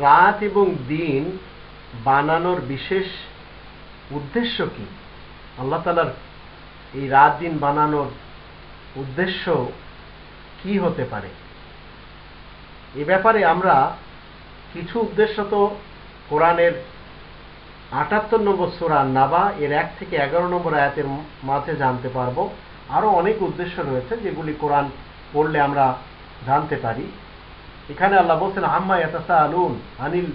রাত এবং দিন বানানোর বিশেষ উদ্দেশ্য কি? আল্লাহ তালার এই রাত দিন বানানোর উদ্দেশ্য কি হতে পারে? এ ব্যাপারে আমরা কিছু উদ্দেশ্য তো কোরআনের আটাত্তর নম্বর সুরা নাবা এর এক থেকে এগারো নম্বর আয়াতের মাঝে জানতে পারব। আরও অনেক উদ্দেশ্য রয়েছে যেগুলি কোরআন পড়লে আমরা জানতে পারি এখানে আল্লাহ বলছেন আম্মা ইয়াতাসা আলুন আনিল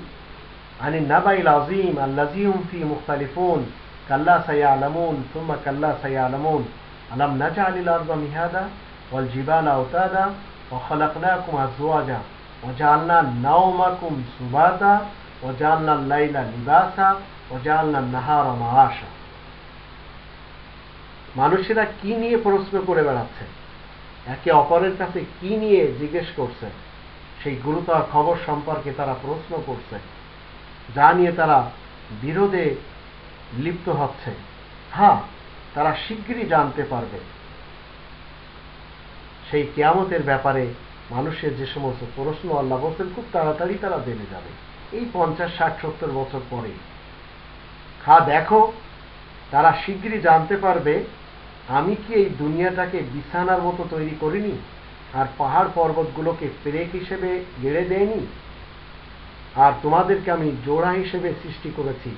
আনিল নাবাইল আজিম আল্লাজিউম ফি মুখতালিফুন কাল্লা সাইয়া আলামুন সুম্মা কাল্লা সাইয়া আলামুন আলাম নাজআলিল আরদা মিহাদা ওয়াল জিবালা আওতাদা ওয়া খালাকনাকুম আজওয়াজা وجعلنا نومكم سباتا وجعلنا الليل لباسا وجعلنا النهار معاشا মানুষেরা কি নিয়ে প্রশ্ন করে বেড়াচ্ছে? একে অপরের কাছে কি নিয়ে জিজ্ঞেস করছে? সেই গুরুতর খবর সম্পর্কে তারা প্রশ্ন করছে, যা নিয়ে তারা বিরোধে লিপ্ত হচ্ছে। হ্যাঁ তারা শীঘ্রই জানতে পারবে। সেই কেয়ামতের ব্যাপারে মানুষের যে সমস্ত প্রশ্ন আল্লাহ বলছেন, খুব তাড়াতাড়ি তারা জেনে যাবে। এই পঞ্চাশ, ষাট, সত্তর বছর পরে হ্যাঁ দেখো, তারা শীঘ্রই জানতে পারবে আমি কি এই দুনিয়াটাকে বিছানার মতো তৈরি করিনি? আর পাহাড় পর্বতগুলোকে পেরেক হিসেবে গেড়ে দেয়নি? আর তোমাদেরকে আমি জোড়া হিসেবে সৃষ্টি করেছি,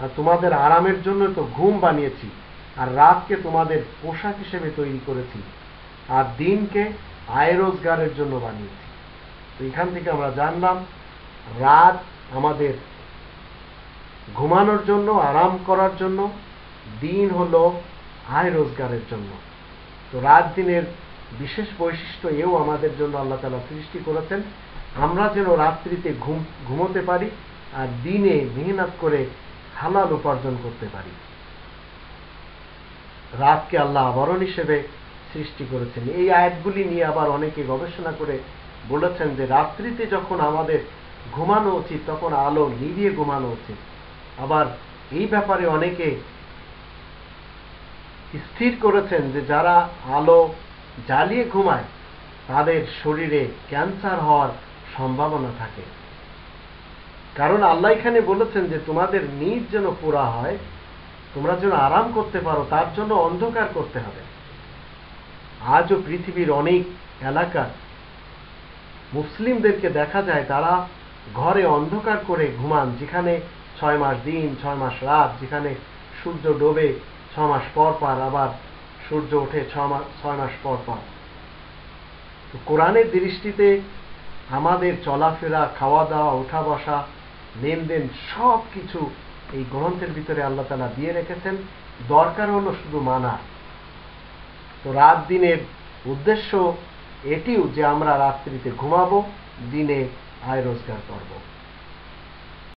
আর তোমাদের আরামের জন্য তো ঘুম বানিয়েছি, আর রাতকে তোমাদের পোশাক হিসেবে তৈরি করেছি, আর দিনকে আয় রোজগারের জন্য বানিয়েছি। তো এখান থেকে আমরা জানলাম, রাত আমাদের ঘুমানোর জন্য, আরাম করার জন্য, দিন হলো আয় রোজগারের জন্য। তো রাত দিনের বিশেষ বৈশিষ্ট্য এও আমাদের জন্য আল্লাহ তালা সৃষ্টি করেছেন। আমরা যেন রাত্রিতে ঘুম, ঘুমোতে পারি আর দিনে মেহনত করে হালাল উপার্জন করতে পারি। রাতকে আল্লাহ আবরণ হিসেবে সৃষ্টি করেছেন। এই আয়াতগুলি নিয়ে আবার অনেকে গবেষণা করে বলেছেন যে রাত্রিতে যখন আমাদের ঘুমানো উচিত, তখন আলো নিভিয়ে ঘুমানো উচিত। আবার এই ব্যাপারে অনেকে স্থির করেছেন যে যারা আলো জ্বালিয়ে ঘুমায়, তাদের শরীরে ক্যান্সার হওয়ার সম্ভাবনা থাকে। কারণ আল্লাহ এখানে বলেছেন যে, তোমাদের নিজ যেন পুরা হয়, তোমরা যেন আরাম করতে পারো, তার জন্য অন্ধকার করতে হবে। আজও পৃথিবীর অনেক এলাকা মুসলিমদেরকে দেখা যায়, তারা ঘরে অন্ধকার করে ঘুমান, যেখানে ছয় মাস দিন, ছয় মাস রাত, যেখানে সূর্য ডোবে ছ মাস পর পর আবার সূর্য ওঠে ছ মাস ছয় মাস পর পর। তো কোরআনের দৃষ্টিতে আমাদের চলাফেরা খাওয়া দাওয়া ওঠা বসা লেনদেন সব কিছু এই গ্রন্থের ভিতরে আল্লাহ তালা দিয়ে রেখেছেন। দরকার হলো শুধু মানা। তো রাত দিনের উদ্দেশ্য এটিও যে আমরা রাত্রিতে ঘুমাবো, দিনে আয় রোজগার করব।